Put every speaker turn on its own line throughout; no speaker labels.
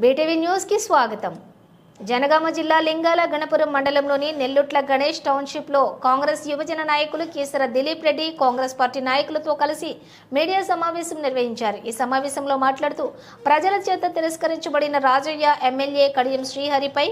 BTV న్యూస్కి స్వాగతం. జనగామ జిల్లా లింగాల గణపురం మండలంలోని నెల్లుట్ల గణేష్ టౌన్షిప్లో కాంగ్రెస్ యువజన నాయకులు కీసర దిలీప్ రెడ్డి కాంగ్రెస్ పార్టీ నాయకులతో కలిసి మీడియా సమావేశం నిర్వహించారు. ఈ సమావేశంలో మాట్లాడుతూ ప్రజల చేత తిరస్కరించబడిన రాజయ్య ఎమ్మెల్యే కడియం శ్రీహరిపై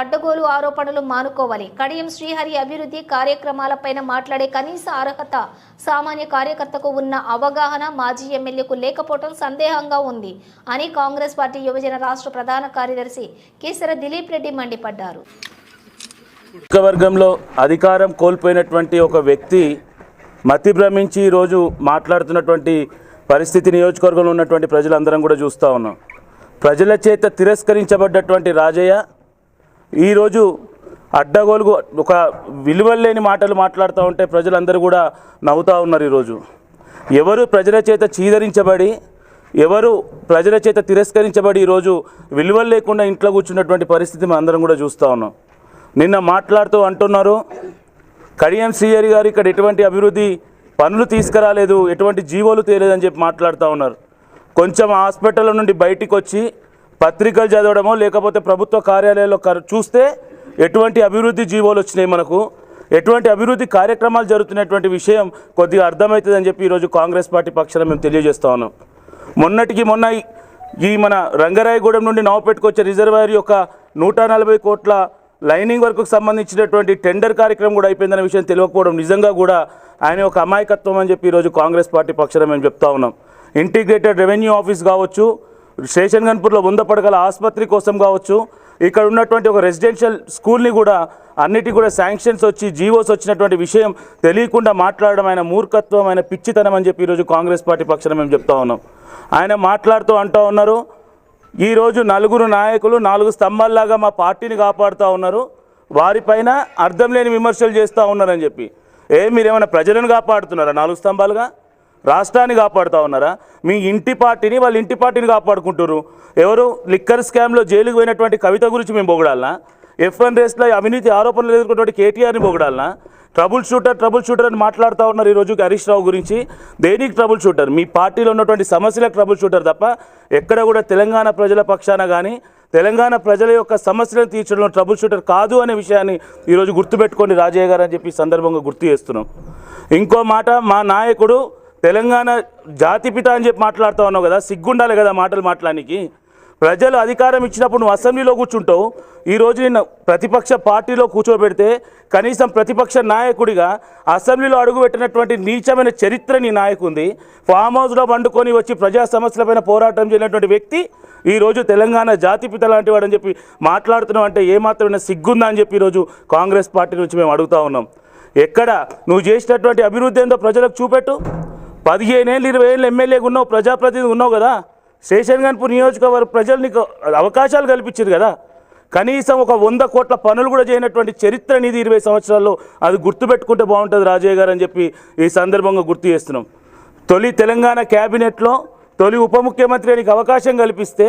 అడ్డగోలు ఆరోపణలు మానుకోవాలి. కడియం శ్రీహరి అభివృద్ధి కార్యక్రమాలపైన మాట్లాడే కనీస అర్హత సామాన్య కార్యకర్తకు ఉన్న అవగాహన మాజీ ఎమ్మెల్యేకు లేకపోవడం సందేహంగా ఉంది అని కాంగ్రెస్ పార్టీ యువజన రాష్ట్ర ప్రధాన కార్యదర్శి కేసర దిలీప్ రెడ్డి మండిపడ్డారు.
వర్గంలో అధికారం కోల్పోయినటువంటి ఒక వ్యక్తి మతి భ్రమించి ఈరోజు మాట్లాడుతున్నటువంటి పరిస్థితి నియోజకవర్గంలో ఉన్నటువంటి ప్రజలందరం కూడా చూస్తూ ఉన్నాం. ప్రజల చేత తిరస్కరించబడ్డటువంటి రాజయ్య ఈరోజు అడ్డగోలుగు ఒక విలువలేని మాటలు మాట్లాడుతూ ఉంటే ప్రజలందరూ కూడా నవ్వుతూ ఉన్నారు ఈరోజు. ఎవరు ప్రజల చేత చీదరించబడి ఎవరు ప్రజల చేత తిరస్కరించబడి ఈరోజు విలువలు లేకుండా ఇంట్లో కూర్చున్నటువంటి పరిస్థితి మనం అందరం కూడా చూస్తూ ఉన్నాం. నిన్న మాట్లాడుతూ అంటున్నారు కడియం శ్రీహరి గారు ఇక్కడ ఎటువంటి అభివృద్ధి పనులు తీసుకురాలేదు ఎటువంటి జీవోలు తేలేదని చెప్పి మాట్లాడుతూ ఉన్నారు. కొంచెం హాస్పిటల్ నుండి బయటికి వచ్చి పత్రికలు చదవడమో లేకపోతే ప్రభుత్వ కార్యాలయాల్లో చూస్తే ఎటువంటి అభివృద్ధి జీవోలు వచ్చినాయి మనకు ఎటువంటి అభివృద్ధి కార్యక్రమాలు జరుగుతున్నటువంటి విషయం కొద్దిగా అర్థమవుతుందని చెప్పి ఈరోజు కాంగ్రెస్ పార్టీ పక్షాన మేము తెలియజేస్తా ఉన్నాం. మొన్నటికి మొన్న ఈ- మన రంగరాయగూడెం నుండి నవపెట్టుకు వచ్చే రిజర్వాయర్ యొక్క నూట నలభై కోట్ల లైనింగ్ వర్క్కు సంబంధించినటువంటి టెండర్ కార్యక్రమం కూడా అయిపోయిందనే విషయం తెలియకపోవడం నిజంగా కూడా ఆయన ఒక అమాయకత్వం అని చెప్పి ఈరోజు కాంగ్రెస్ పార్టీ పక్షాన మేము చెప్తా ఉన్నాం. ఇంటిగ్రేటెడ్ రెవెన్యూ ఆఫీస్ కావచ్చు స్టేషన్ గన్పూర్లో వంద ఆసుపత్రి కోసం కావచ్చు ఇక్కడ ఉన్నటువంటి ఒక రెసిడెన్షియల్ స్కూల్ని కూడా అన్నిటి కూడా శాంక్షన్స్ వచ్చి జీవోస్ వచ్చినటువంటి విషయం తెలియకుండా మాట్లాడడం ఆయన మూర్ఖత్వం ఆయన పిచ్చితనం అని చెప్పి ఈరోజు కాంగ్రెస్ పార్టీ పక్షాన మేము చెప్తా ఉన్నాం. ఆయన మాట్లాడుతూ అంటూ ఉన్నారు ఈరోజు నలుగురు నాయకులు నాలుగు స్తంభాల్లాగా మా పార్టీని కాపాడుతూ ఉన్నారు వారిపైన అర్థం లేని విమర్శలు చేస్తూ ఉన్నారని చెప్పి. ఏ మీరేమైనా ప్రజలను కాపాడుతున్నారా నాలుగు స్తంభాలుగా? రాష్ట్రాన్ని కాపాడుతూ ఉన్నారా? మీ ఇంటి పార్టీని వాళ్ళ ఇంటి పార్టీని కాపాడుకుంటున్నారు ఎవరు లిక్కర్ స్కామ్లో జైలుకు పోయినటువంటి కవిత గురించి మేము పొగడాలనా? ఎఫ్ వన్ రేస్లో అవినీతి ఆరోపణలు ఎదుర్కొన్నటువంటి కేటీఆర్ని పొగడాలనా? ట్రబుల్ షూటర్ ట్రబుల్ షూటర్ అని మాట్లాడుతూ ఉన్నారు ఈరోజు హరీష్ రావు గురించి. దేనికి ట్రబుల్ షూటర్? మీ పార్టీలో ఉన్నటువంటి సమస్యలకు ట్రబుల్ షూటర్ తప్ప ఎక్కడ కూడా తెలంగాణ ప్రజల పక్షాన కానీ తెలంగాణ ప్రజల యొక్క సమస్యలను తీర్చడంలో ట్రబుల్ షూటర్ కాదు అనే విషయాన్ని ఈరోజు గుర్తుపెట్టుకోండి రాజయ్య గారు అని చెప్పి సందర్భంగా గుర్తు చేస్తున్నాం. ఇంకో మాట మా నాయకుడు తెలంగాణ జాతిపిత అని చెప్పి మాట్లాడుతూ ఉన్నావు కదా సిగ్గుండాలి కదా మాటలు మాట్లాడానికి. ప్రజలు అధికారం ఇచ్చినప్పుడు నువ్వు అసెంబ్లీలో కూర్చుంటావు. ఈ రోజు నిన్న ప్రతిపక్ష పార్టీలో కూర్చోబెడితే కనీసం ప్రతిపక్ష నాయకుడిగా అసెంబ్లీలో అడుగుపెట్టినటువంటి నీచమైన చరిత్ర నీ నాయకుంది. ఫామ్ హౌస్లో వండుకొని వచ్చి ప్రజా సమస్యలపైన పోరాటం చేయనటువంటి వ్యక్తి ఈరోజు తెలంగాణ జాతిపిత లాంటి వాడని చెప్పి మాట్లాడుతున్నావు అంటే ఏమాత్రమైన సిగ్గుందా అని చెప్పి ఈరోజు కాంగ్రెస్ పార్టీ నుంచి మేము అడుగుతా ఉన్నాం. ఎక్కడ నువ్వు చేసినటువంటి అభివృద్ధి ఏందో ప్రజలకు చూపెట్టు. పదిహేనేళ్ళు ఇరవై ఏళ్ళు ఎమ్మెల్యేగా ఉన్నావు ప్రజాప్రతినిధి ఉన్నావు కదా. స్టేషన్ గన్పూర్ నియోజకవర్గ ప్రజలు నీకు అవకాశాలు కల్పించారు కదా. కనీసం ఒక వంద కోట్ల పనులు కూడా చేయనటువంటి చరిత్ర నీది ఇరవై సంవత్సరాల్లో. అది గుర్తుపెట్టుకుంటే బాగుంటుంది రాజయ్య గారు అని చెప్పి ఈ సందర్భంగా గుర్తు చేస్తున్నాం. తొలి తెలంగాణ క్యాబినెట్లో తొలి ఉప ముఖ్యమంత్రి నీకు అవకాశం కల్పిస్తే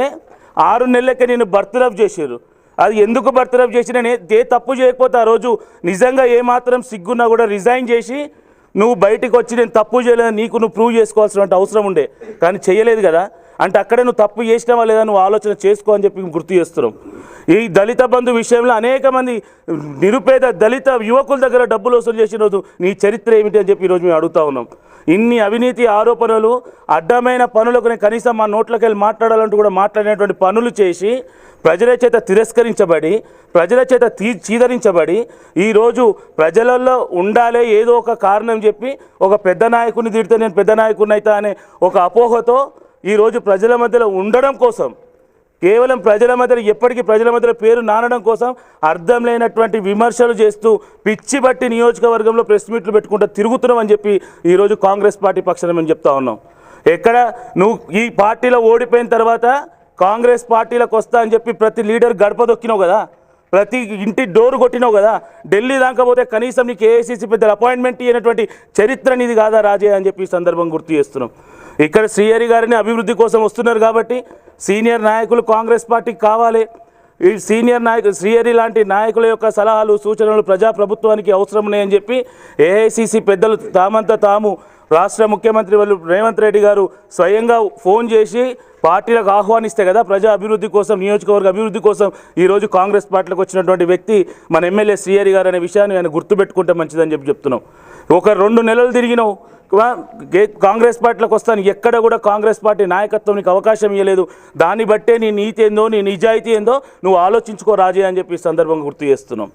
ఆరు నెలలకే నేను బర్త్రఫ్ చేశారు. అది ఎందుకు బర్త్రఫ్ చేసినా ఏ తప్పు చేయకపోతే ఆ రోజు నిజంగా ఏమాత్రం సిగ్గున్నా కూడా రిజైన్ చేసి నువ్వు బయటకు వచ్చి నేను తప్పు చేయలేదు నీకు నువ్వు ప్రూవ్ చేసుకోవాల్సిన అవసరం ఉండే. కానీ చేయలేదు కదా. అంటే అక్కడే నువ్వు తప్పు చేసినావా లేదా నువ్వు ఆలోచన చేసుకో అని చెప్పి గుర్తు చేస్తున్నాం. ఈ దళిత బంధు విషయంలో అనేక మంది నిరుపేద దళిత యువకుల దగ్గర డబ్బులు వసూలు చేసిన రోజు నీ చరిత్ర ఏమిటి అని చెప్పి ఈరోజు మేము అడుగుతా ఉన్నాం. ఇన్ని అవినీతి ఆరోపణలు అడ్డమైన పనులకు కనీసం మా నోట్లకెళ్ళి మాట్లాడాలంటూ కూడా మాట్లాడినటువంటి పనులు చేసి ప్రజల చేత తిరస్కరించబడి ప్రజల చేత తీ చీదరించబడి ఈరోజు ప్రజలలో ఉండాలే ఏదో ఒక కారణం చెప్పి ఒక పెద్ద నాయకుని తిడితే నేను పెద్ద నాయకుని అవుతా అనే ఒక అపోహతో ఈరోజు ప్రజల మధ్యలో ఉండడం కోసం కేవలం ప్రజల మధ్య ఎప్పటికీ ప్రజల మధ్య పేరు నానడం కోసం అర్థం లేనటువంటి విమర్శలు చేస్తూ పిచ్చి బట్టి నియోజకవర్గంలో ప్రెస్ మీట్లు పెట్టుకుంటూ తిరుగుతున్నామని చెప్పి ఈరోజు కాంగ్రెస్ పార్టీ పక్షాన మేము చెప్తా ఉన్నాం. ఎక్కడ నువ్వు ఈ పార్టీలో ఓడిపోయిన తర్వాత కాంగ్రెస్ పార్టీలకు వస్తా అని చెప్పి ప్రతి లీడర్ గడప దొక్కినావు కదా? ప్రతి ఇంటి డోర్ కొట్టినావు కదా? ఢిల్లీ దాకా పోతే కనీసం నీకు ఏఐసీసీ పెద్దలు అపాయింట్మెంట్ అయినటువంటి చరిత్ర నీది కాదా రాజయ్య అని చెప్పి ఈ సందర్భం గుర్తు చేస్తున్నాం. ఇక్కడ శ్రీహరి గారిని అభివృద్ధి కోసం వస్తున్నారు కాబట్టి సీనియర్ నాయకులు కాంగ్రెస్ పార్టీకి కావాలి. ఈ సీనియర్ నాయకులు శ్రీహరి లాంటి నాయకుల యొక్క సలహాలు సూచనలు ప్రజాప్రభుత్వానికి అవసరం ఉన్నాయని చెప్పి ఏఐసిసి పెద్దలు తామంతా తాము రాష్ట్ర ముఖ్యమంత్రి వాళ్ళు రేవంత్ రెడ్డి గారు స్వయంగా ఫోన్ చేసి పార్టీలకు ఆహ్వానిస్తే కదా ప్రజా అభివృద్ధి కోసం నియోజకవర్గ అభివృద్ధి కోసం ఈరోజు కాంగ్రెస్ పార్టీలకు వచ్చినటువంటి వ్యక్తి మన ఎమ్మెల్యే శ్రీహరి గారు అనే విషయాన్ని ఆయన గుర్తుపెట్టుకుంటే మంచిదని చెప్పి చెప్తున్నాం. ఒక రెండు నెలలు తిరిగినావు గే- కాంగ్రెస్ పార్టీలకు వస్తాను ఎక్కడ కూడా కాంగ్రెస్ పార్టీ నాయకత్వం నీకు అవకాశం ఇవ్వలేదు దాన్ని బట్టే నీ నీతి ఏందో నీ నిజాయితీ ఏందో నువ్వు ఆలోచించుకో రాజే అని చెప్పి సందర్భంగా గుర్తు చేస్తున్నాం.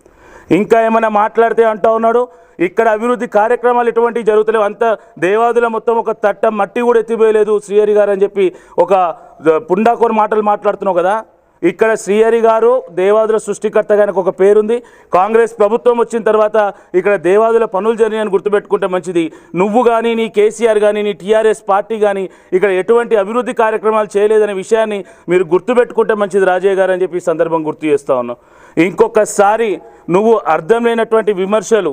ఇంకా ఏమైనా మాట్లాడితే అంటా ఉన్నాడు? ఇక్కడ అభివృద్ధి కార్యక్రమాలు ఎటువంటి జరుగుతలేవు. అంత దేవాదుల మొత్తం ఒక తట్ట మట్టి కూడా ఎత్తిపోయలేదు శ్రీహరి గారు అని చెప్పి ఒక పుండాకోరు మాటలు మాట్లాడుతున్నావు కదా? ఇక్కడ శ్రీహరి గారు దేవాదుల సృష్టికర్త గారికి ఒక పేరుంది. కాంగ్రెస్ ప్రభుత్వం వచ్చిన తర్వాత ఇక్కడ దేవాదుల పనులు జరిగాయని గుర్తుపెట్టుకుంటే మంచిది. నువ్వు కానీ నీ కేసీఆర్ కానీ నీ టీఆర్ఎస్ పార్టీ కానీ ఇక్కడ ఎటువంటి అభివృద్ధి కార్యక్రమాలు చేయలేదనే విషయాన్ని మీరు గుర్తుపెట్టుకుంటే మంచిది రాజయ్య గారు అని చెప్పి ఈ సందర్భం గుర్తు చేస్తా ఉన్నాం. ఇంకొకసారి నువ్వు అర్థం లేనటువంటి విమర్శలు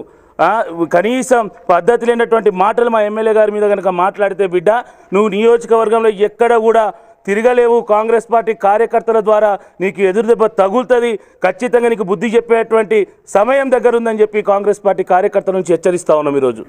కనీసం పద్ధతి లేనటువంటి మాటలు మా ఎమ్మెల్యే గారి మీద కనుక మాట్లాడితే బిడ్డ నువ్వు నియోజకవర్గంలో ఎక్కడ కూడా తిరగలేవు. కాంగ్రెస్ పార్టీ కార్యకర్తల ద్వారా నీకు ఎదురుదెబ్బ తగులుతుంది. ఖచ్చితంగా నీకు బుద్ధి చెప్పేటువంటి సమయం దగ్గరుందని చెప్పి కాంగ్రెస్ పార్టీ కార్యకర్తల నుంచి హెచ్చరిస్తా ఉన్నాం ఈరోజు.